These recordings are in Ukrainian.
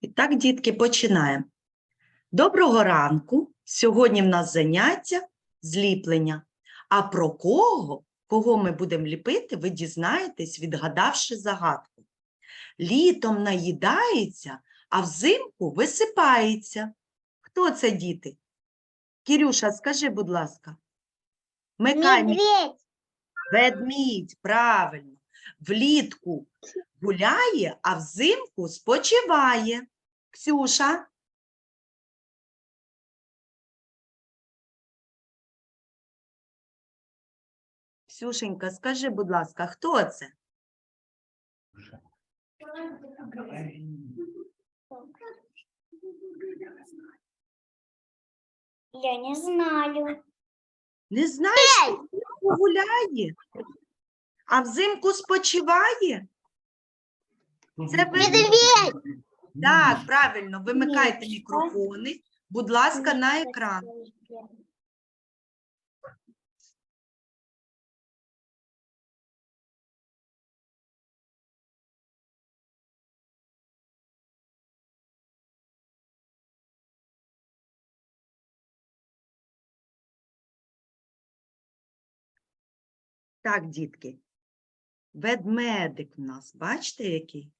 І так, дітки, починаємо. Доброго ранку! Сьогодні в нас заняття зліплення. А про кого, кого ми будемо ліпити, ви дізнаєтесь, відгадавши загадку. Літом наїдається, а взимку висипається. Хто це, діти? Кірюша, скажи, будь ласка. Микай, Медведь. Ведмідь, правильно. Влітку гуляє, а взимку спочиває. Ксюша. Ксюшенька, скажи, будь ласка, хто це? Я не знаю. Не знаєш, влітку гуляє, а взимку спочиває? Це. Медведь. Так, правильно, вимикайте мікрофони, будь ласка, на екран. Так, дітки. Ведмедик в нас, бачите, який?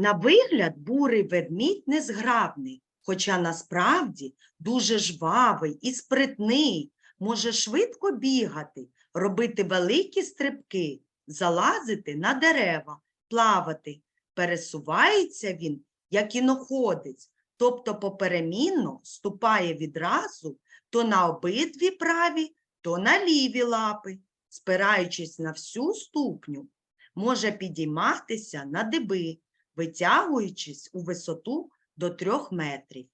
На вигляд бурий ведмідь незграбний, хоча насправді дуже жвавий і спритний, може швидко бігати, робити великі стрибки, залазити на дерева, плавати. Пересувається він, як іноходець, тобто поперемінно ступає відразу то на обидві праві, то на ліві лапи, спираючись на всю ступню, може підійматися на диби, витягуючись у висоту до трьох метрів.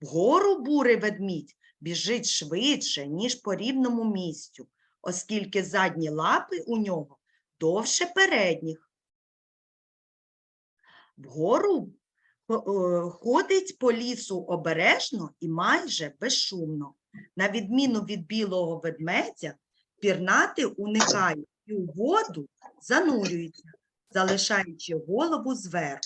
Вгору бурий ведмідь біжить швидше, ніж по рівному місцю, оскільки задні лапи у нього довше передніх. Вгору е, ходить по лісу обережно і майже безшумно. На відміну від білого ведмедя, пірнати уникає і у воду занурюється, залишаючи голову зверху.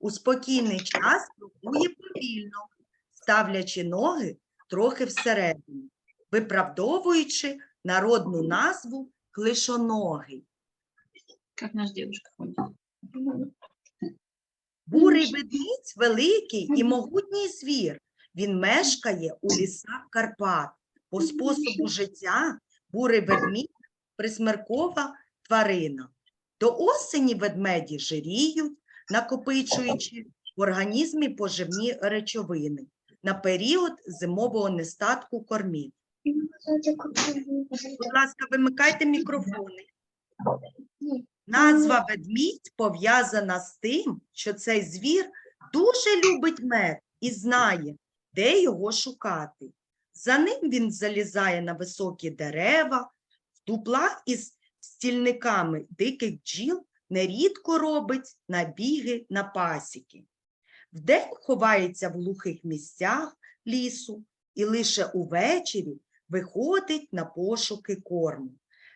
У спокійний час крокує повільно, ставлячи ноги трохи всередину, виправдовуючи народну назву клишоногий. Как наш дедушка ходит. Бурий ведмідь великий і могутній звір. Він мешкає у лісах Карпат. По способу життя бурий ведмідь присмеркова тварина. До осені ведмеді жиріють, накопичуючи в організмі поживні речовини на період зимового нестатку кормів. Будь ласка, вимикайте мікрофони. Назва ведмідь пов'язана з тим, що цей звір дуже любить мед і знає, де його шукати. За ним він залізає на високі дерева, в дуплах із стільниками диких бджіл нерідко робить набіги на пасіки. Вдень ховається в глухих місцях лісу і лише увечері виходить на пошуки корму.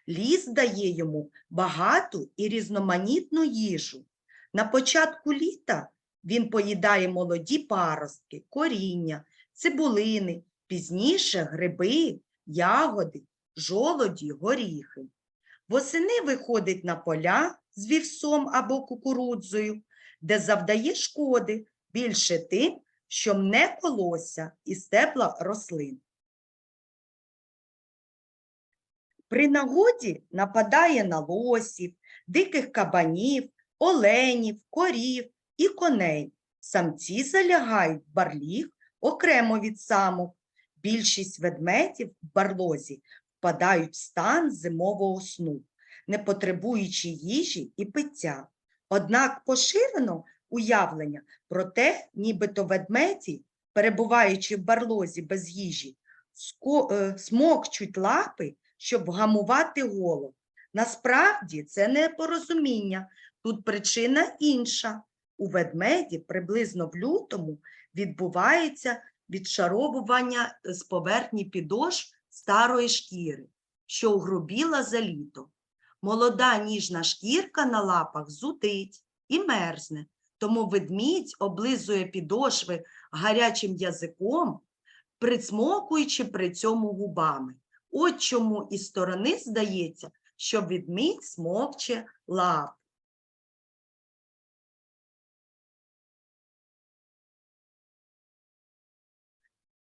Ліс дає йому багату і різноманітну їжу. На початку літа він поїдає молоді паростки, коріння, цибулини, пізніше гриби, ягоди, жолоді, горіхи. Восени виходить на поля з вівсом або кукурудзою, де завдає шкоди більше тим, що мне колося і стебла рослин. При нагоді нападає на лосів, диких кабанів, оленів, корів і коней. Самці залягають в барліг окремо від самок. Більшість ведмедів в барлозі впадають в стан зимового сну, не потребуючи їжі і пиття. Однак поширено уявлення про те, нібито ведмеді, перебуваючи в барлозі без їжі, е, смокчуть лапи, щоб вгамувати голод. Насправді це не порозуміння, тут причина інша. У ведмеді приблизно в лютому відбувається відшаровування з поверхні підошв старої шкіри, що угрубіла за літо. Молода ніжна шкірка на лапах зудить і мерзне, тому ведмідь облизує підошви гарячим язиком, присмокуючи при цьому губами. От чому із сторони здається, що ведмідь смокче лап.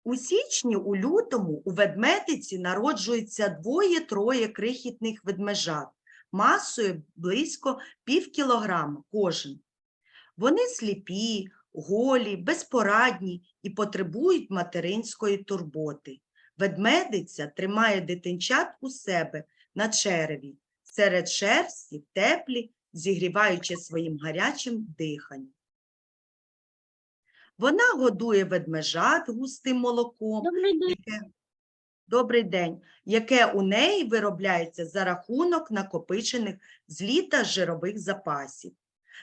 У січні, у лютому у ведмедиці народжується двоє-троє крихітних ведмежат масою близько пів кілограма кожен. Вони сліпі, голі, безпорадні і потребують материнської турботи. Ведмедиця тримає дитинчат у себе на череві, серед шерсті, теплі, зігріваючи своїм гарячим диханням. Вона годує ведмежат густим молоком, Добрий день. яке, добрий день, яке у неї виробляється за рахунок накопичених з літа жирових запасів.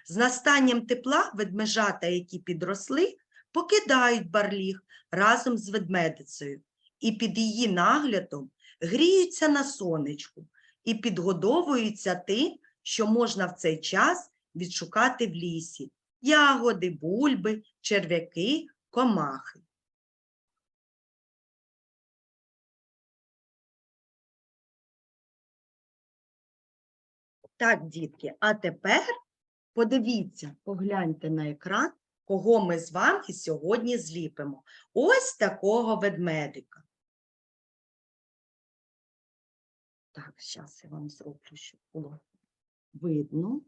З настанням тепла ведмежата, які підросли, покидають барліг разом з ведмедицею і під її наглядом гріються на сонечку і підгодовуються тим, що можна в цей час відшукати в лісі – ягоди, бульби, черв'яки, комахи. Так, дітки, а тепер подивіться, погляньте на екран, кого ми з вами сьогодні зліпимо. Ось такого ведмедика. Так, зараз я вам зроблю, щоб було видно.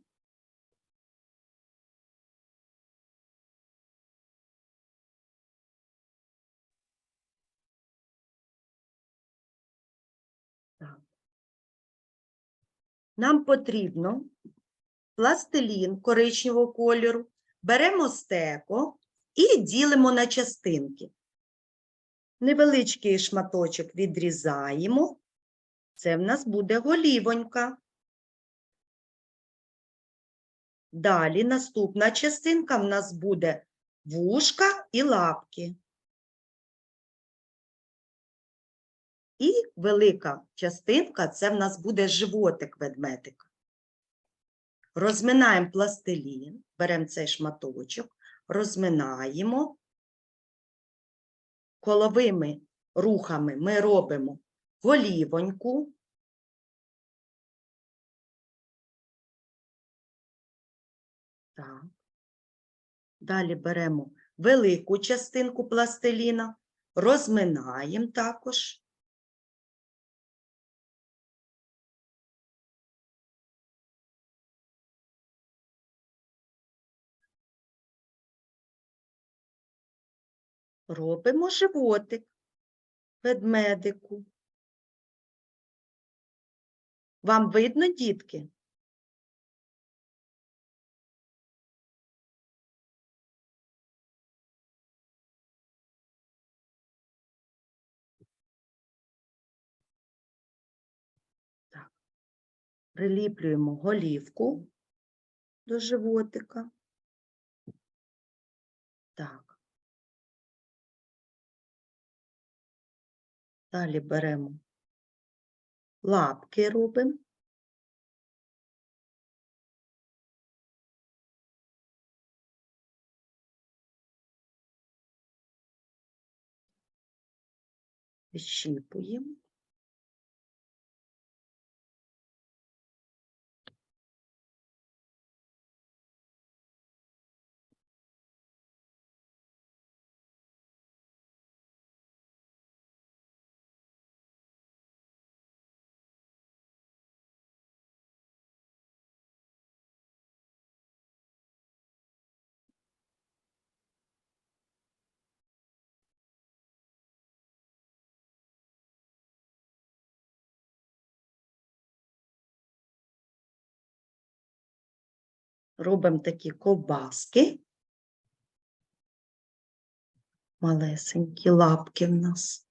Нам потрібно пластилін коричневого кольору, беремо стеко і ділимо на частинки. Невеличкий шматочок відрізаємо. Це в нас буде голівонька. Далі наступна частинка в нас буде вушка і лапки. І велика частинка це в нас буде животик ведмедика. Розминаємо пластилін, беремо цей шматочок, розминаємо. Коловими рухами ми робимо голівоньку. Так. Далі беремо велику частинку пластиліна, розминаємо також. Робимо животик ведмедику. Вам видно, дітки? Так. Приліплюємо голівку до животика. Так. Далі беремо лапки робимо. Відщіпуємо. Робимо такі ковбаски. Малесенькі лапки в нас.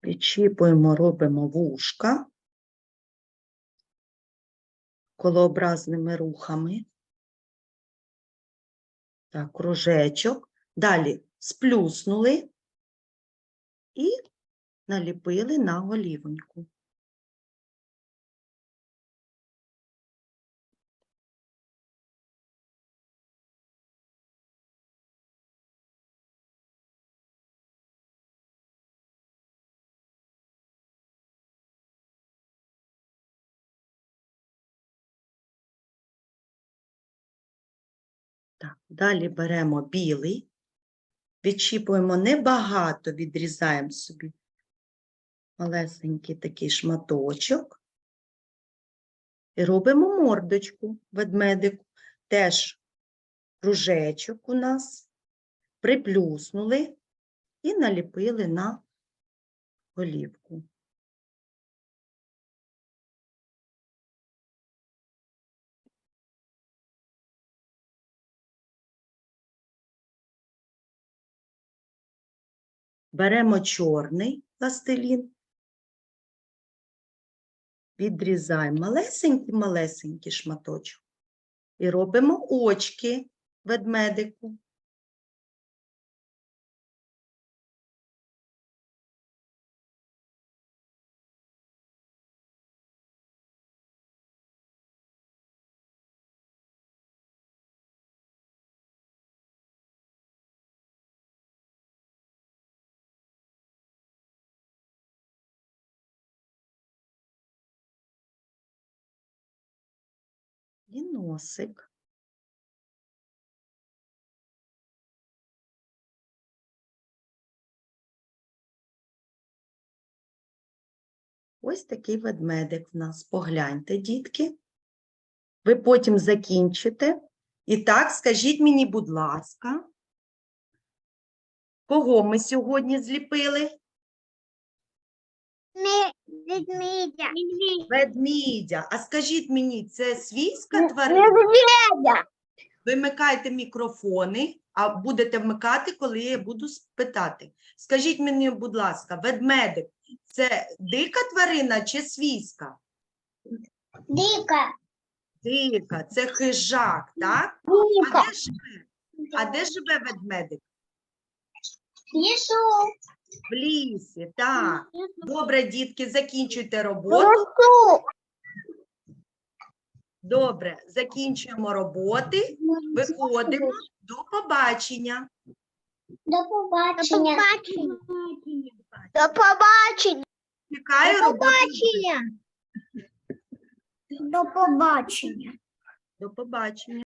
Підчіпуємо, робимо вушка. колообразними рухами. Так, кружечок. Далі сплюснули і наліпили на голівоньку. Далі беремо білий, відчіпуємо небагато, відрізаємо собі малесенький такий шматочок і робимо мордочку ведмедику. Теж кружечок у нас, приплюснули і наліпили на голівку. Беремо чорний пластилін, відрізаємо малесенький-малесенький шматочок і робимо очки ведмедику. Носик. Ось такий ведмедик в нас. Погляньте, дітки. Ви потім закінчите. І так, скажіть мені, будь ласка, кого ми сьогодні зліпили? Ведмедя. Ведмідя. А скажіть мені, це свійська тварина? Медведя. Вимикайте мікрофони, а будете вмикати, коли я буду спитати. Скажіть мені, будь ласка, ведмедик це дика тварина чи свійська? Дика. Дика, це хижак, так? А Дика. де живе? А де живе ведмедик? Лесу. В лісі, так. Добре, дітки, закінчуйте роботу. Добре, закінчуємо роботи, виходимо. До побачення. До побачення. До побачення. Чекаю роботу. До побачення. До побачення.